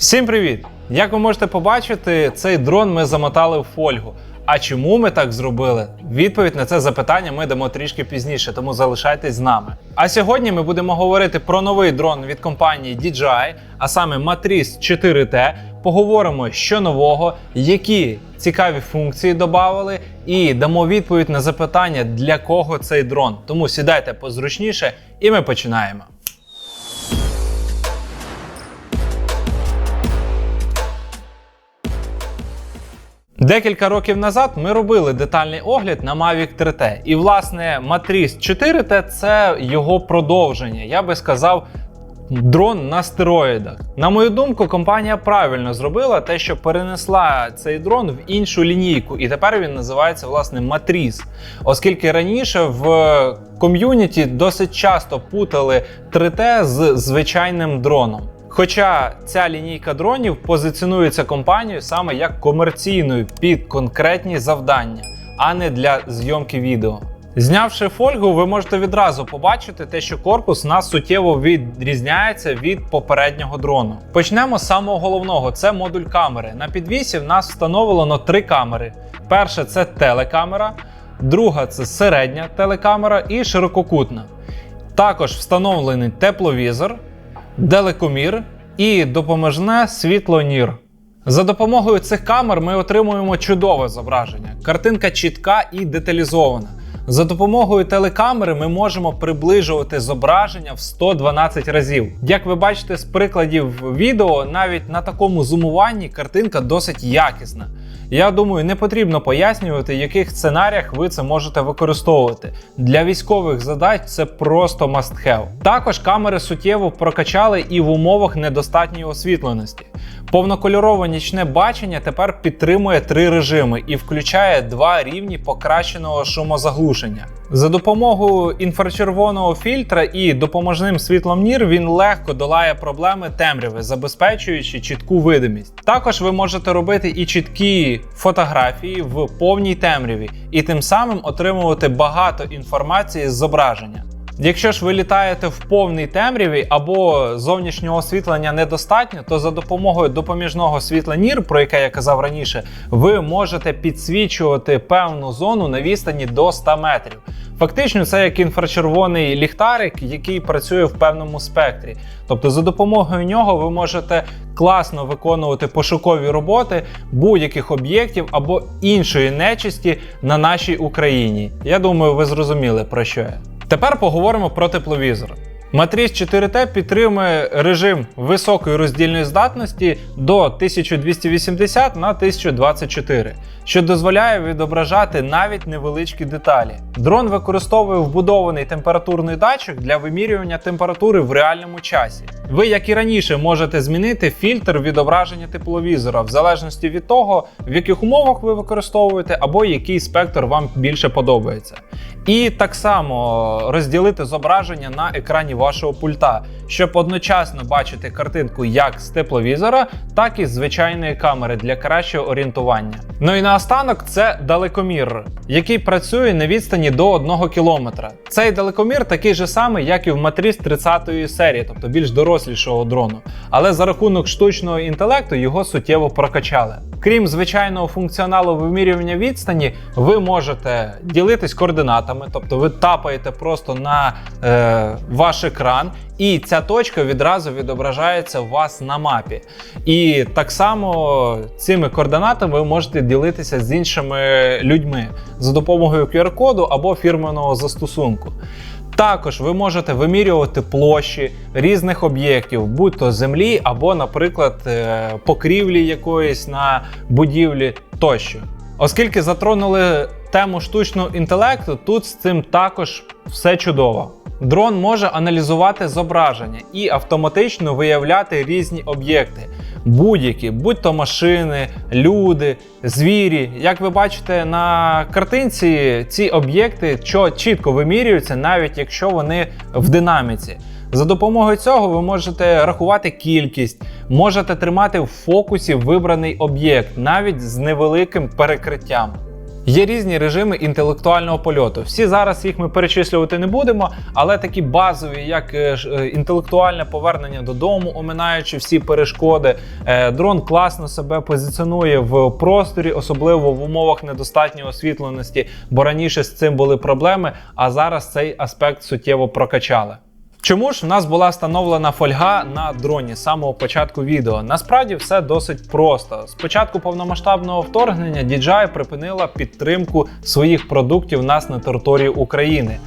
Всім привіт! Як ви можете побачити, цей дрон ми замотали в фольгу. А чому ми так зробили? Відповідь на це запитання ми дамо трішки пізніше, тому залишайтесь з нами. А сьогодні ми будемо говорити про новий дрон від компанії DJI, а саме Matrice 4T. Поговоримо, що нового, які цікаві функції додали, і дамо відповідь на запитання, для кого цей дрон. Тому сідайте позручніше, і ми починаємо. Декілька років назад ми робили детальний огляд на Mavic 3T. І, власне, Matrice 4T це його продовження. Я би сказав, дрон на стероїдах. На мою думку, компанія правильно зробила те, що перенесла цей дрон в іншу лінійку, і тепер він називається власне Matrice. Оскільки раніше в ком'юніті досить часто путали 3T з звичайним дроном. Хоча ця лінійка дронів позиціонується компанією саме як комерційною під конкретні завдання, а не для зйомки відео. Знявши фольгу, ви можете відразу побачити те, що корпус нас суттєво відрізняється від попереднього дрону. Почнемо з самого головного: це модуль камери. На підвісі в нас встановлено три камери. Перша це телекамера, друга це середня телекамера і ширококутна. Також встановлений тепловізор, далекомір і допоміжне світло нір. За допомогою цих камер ми отримуємо чудове зображення. Картинка чітка і деталізована. За допомогою телекамери ми можемо приближувати зображення в 112 разів. Як ви бачите з прикладів відео, навіть на такому зумуванні картинка досить якісна. Я думаю, не потрібно пояснювати, в яких сценаріях ви це можете використовувати. Для військових задач це просто must have. Також камери суттєво прокачали і в умовах недостатньої освітленості. Повнокольорове нічне бачення тепер підтримує три режими і включає два рівні покращеного шумозаглушення. За допомогою інфрачервоного фільтра і допоможним світлом NIR він легко долає проблеми темряви, забезпечуючи чітку видимість. Також ви можете робити і чіткі фотографії в повній темряві, і тим самим отримувати багато інформації з зображення. Якщо ж ви літаєте в повній темряві або зовнішнього освітлення недостатньо, то за допомогою допоміжного світла NIR, про яке я казав раніше, ви можете підсвічувати певну зону на відстані до 100 метрів. Фактично, це як інфрачервоний ліхтарик, який працює в певному спектрі. Тобто, за допомогою нього ви можете класно виконувати пошукові роботи будь-яких об'єктів або іншої нечисті на нашій Україні. Я думаю, ви зрозуміли про що я. Тепер поговоримо про тепловізор. Матріс 4T підтримує режим високої роздільної здатності до 1280 на 1024, що дозволяє відображати навіть невеличкі деталі. Дрон використовує вбудований температурний датчик для вимірювання температури в реальному часі. Ви, як і раніше, можете змінити фільтр відображення тепловізора в залежності від того, в яких умовах ви використовуєте або який спектр вам більше подобається. І так само розділити зображення на екрані вашого пульта, щоб одночасно бачити картинку як з тепловізора, так і з звичайної камери для кращого орієнтування. Ну і наостанок це далекомір, який працює на відстані до 1 км. Цей далекомір такий же самий, як і в Matrice 30-ї серії, тобто більш дорослішого дрону. Але за рахунок штучного інтелекту його суттєво прокачали. Крім звичайного функціоналу вимірювання відстані, ви можете ділитись координатами, тобто ви тапаєте просто на е, ваш екран, і ця точка відразу відображається у вас на мапі. І так само цими координатами ви можете ділитися з іншими людьми за допомогою QR-коду або фірменного застосунку. Також ви можете вимірювати площі різних об'єктів, будь то землі, або, наприклад, е, покрівлі якоїсь на будівлі тощо. Оскільки затронули тему штучного інтелекту, тут з цим також все чудово. Дрон може аналізувати зображення і автоматично виявляти різні об'єкти, будь-які, будь то машини, люди, звірі. Як ви бачите на картинці, ці об'єкти чітко вимірюються, навіть якщо вони в динаміці. За допомогою цього ви можете рахувати кількість, можете тримати в фокусі вибраний об'єкт навіть з невеликим перекриттям. Є різні режими інтелектуального польоту. Всі зараз їх ми перечислювати не будемо, але такі базові, як е, е, інтелектуальне повернення додому, оминаючи всі перешкоди. Е, Дрон класно себе позиціонує в просторі, особливо в умовах недостатньої освітленості, бо раніше з цим були проблеми, а зараз цей аспект суттєво прокачали. Чому ж в нас була встановлена фольга на дроні з самого початку відео? Насправді все досить просто. З початку повномасштабного вторгнення DJI припинила підтримку своїх продуктів нас на території України.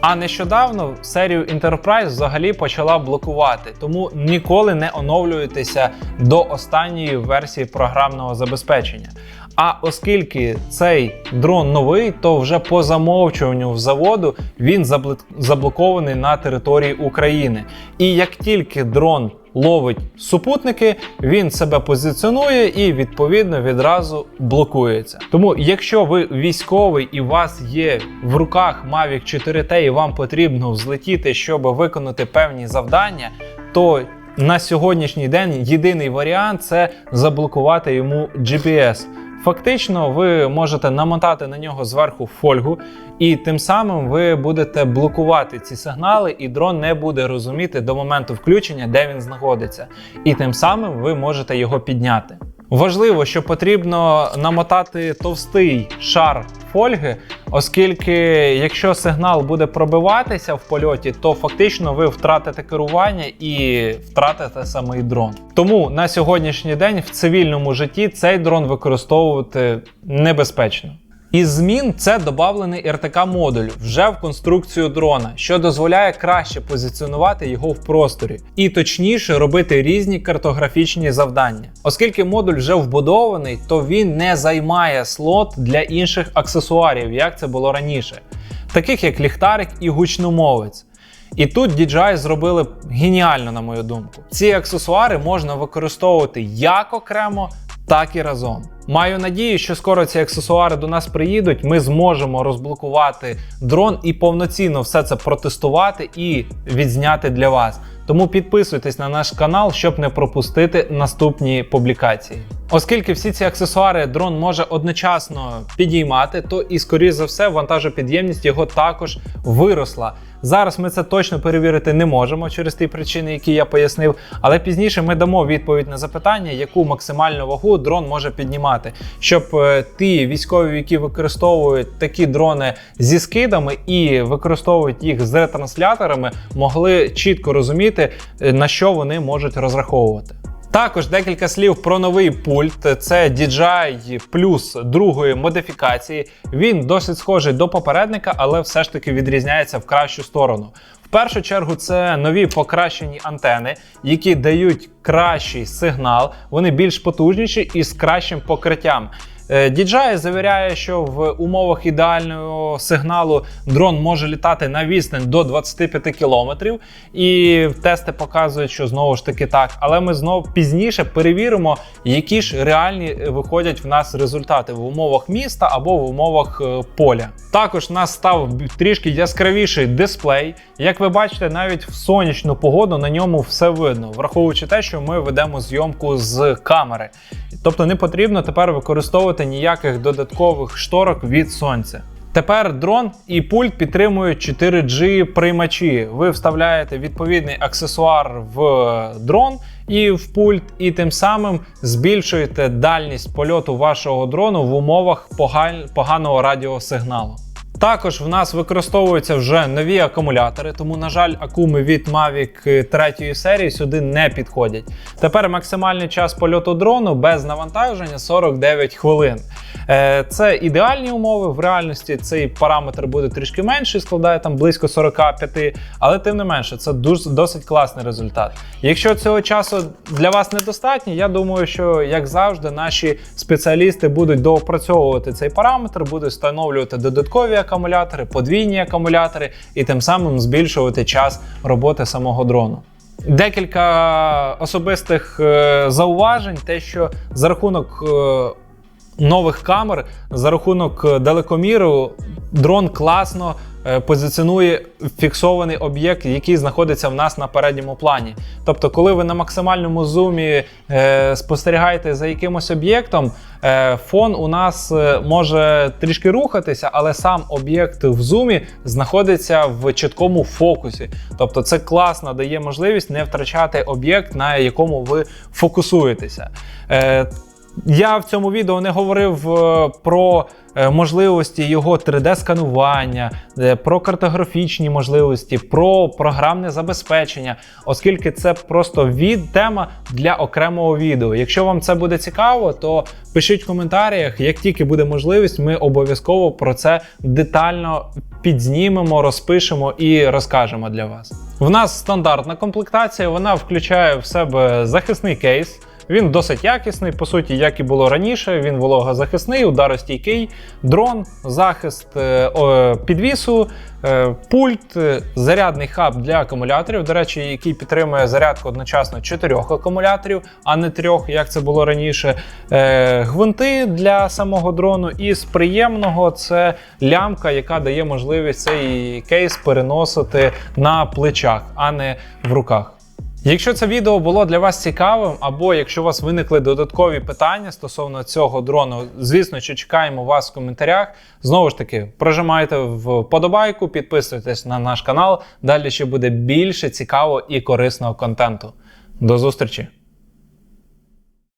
А нещодавно серію Enterprise взагалі почала блокувати, тому ніколи не оновлюйтеся до останньої версії програмного забезпечення. А оскільки цей дрон новий, то вже по замовчуванню в заводу він забл- заблокований на території України. І як тільки дрон ловить супутники, він себе позиціонує і відповідно відразу блокується. Тому, якщо ви військовий і у вас є в руках Mavic 4T і вам потрібно взлетіти, щоб виконати певні завдання, то на сьогоднішній день єдиний варіант це заблокувати йому GPS. Фактично, ви можете намотати на нього зверху фольгу, і тим самим ви будете блокувати ці сигнали, і дрон не буде розуміти до моменту включення, де він знаходиться. І тим самим ви можете його підняти. Важливо, що потрібно намотати товстий шар фольги, оскільки якщо сигнал буде пробиватися в польоті, то фактично ви втратите керування і втратите самий дрон. Тому на сьогоднішній день в цивільному житті цей дрон використовувати небезпечно. Із змін це додавлений РТК модуль вже в конструкцію дрона, що дозволяє краще позиціонувати його в просторі і точніше робити різні картографічні завдання. Оскільки модуль вже вбудований, то він не займає слот для інших аксесуарів, як це було раніше, таких як ліхтарик і гучномовець. І тут DJI зробили геніально, на мою думку. Ці аксесуари можна використовувати як окремо, так і разом. Маю надію, що скоро ці аксесуари до нас приїдуть. Ми зможемо розблокувати дрон і повноцінно все це протестувати і відзняти для вас. Тому підписуйтесь на наш канал, щоб не пропустити наступні публікації. Оскільки всі ці аксесуари дрон може одночасно підіймати, то і скоріш за все вантажопідємність його також виросла. Зараз ми це точно перевірити не можемо через ті причини, які я пояснив. Але пізніше ми дамо відповідь на запитання, яку максимальну вагу дрон може піднімати, щоб е, ті військові, які використовують такі дрони зі скидами і використовують їх з ретрансляторами, могли чітко розуміти, е, на що вони можуть розраховувати. Також декілька слів про новий пульт. Це DJI Plus другої модифікації. Він досить схожий до попередника, але все ж таки відрізняється в кращу сторону. В першу чергу це нові покращені антени, які дають кращий сигнал, вони більш потужніші і з кращим покриттям. Е, DJI завіряє, що в умовах ідеального сигналу дрон може літати на відстань до 25 кілометрів, і тести показують, що знову ж таки так. Але ми знову пізніше перевіримо, які ж реальні е, виходять в нас результати в умовах міста або в умовах е, поля. Також в нас став трішки яскравіший дисплей. Як ви бачите, навіть в сонячну погоду на ньому все видно, враховуючи те, що ми ведемо зйомку з камери. Тобто не потрібно тепер використовувати ніяких додаткових шторок від сонця. Тепер дрон і пульт підтримують 4G приймачі. Ви вставляєте відповідний аксесуар в дрон і в пульт, і тим самим збільшуєте дальність польоту вашого дрону в умовах поганого радіосигналу. Також в нас використовуються вже нові акумулятори, тому, на жаль, акуми від Mavic 3 серії сюди не підходять. Тепер максимальний час польоту дрону без навантаження 49 хвилин. Е, Це ідеальні умови. В реальності цей параметр буде трішки менший, складає там близько 45, але тим не менше, це досить класний результат. Якщо цього часу для вас недостатньо, я думаю, що як завжди, наші спеціалісти будуть доопрацьовувати цей параметр, будуть встановлювати додаткові акумулятори, подвійні акумулятори і тим самим збільшувати час роботи самого дрону. Декілька особистих е, зауважень, те, що за рахунок е, нових камер, за рахунок е, далекоміру, дрон класно позиціонує фіксований об'єкт, який знаходиться в нас на передньому плані. Тобто, коли ви на максимальному зумі е, спостерігаєте за якимось об'єктом, е, фон у нас е, може трішки рухатися, але сам об'єкт в зумі знаходиться в чіткому фокусі. Тобто, це класно дає можливість не втрачати об'єкт, на якому ви фокусуєтеся. Е, я в цьому відео не говорив е, про е, можливості його 3D-сканування, е, про картографічні можливості, про програмне забезпечення, оскільки це просто від тема для окремого відео. Якщо вам це буде цікаво, то пишіть в коментарях. Як тільки буде можливість, ми обов'язково про це детально підзнімемо, розпишемо і розкажемо для вас. В нас стандартна комплектація, вона включає в себе захисний кейс. Він досить якісний, по суті, як і було раніше. Він вологозахисний, ударостійкий, дрон, захист е, підвісу, е, пульт, е, зарядний хаб для акумуляторів. До речі, який підтримує зарядку одночасно чотирьох акумуляторів, а не трьох, як це було раніше. Гвинти для самого дрону. І з приємного це лямка, яка дає можливість цей кейс переносити на плечах, а не в руках. Якщо це відео було для вас цікавим, або якщо у вас виникли додаткові питання стосовно цього дрону, звісно, що чекаємо вас в коментарях. Знову ж таки, прожимайте вподобайку, підписуйтесь на наш канал. Далі ще буде більше цікавого і корисного контенту. До зустрічі!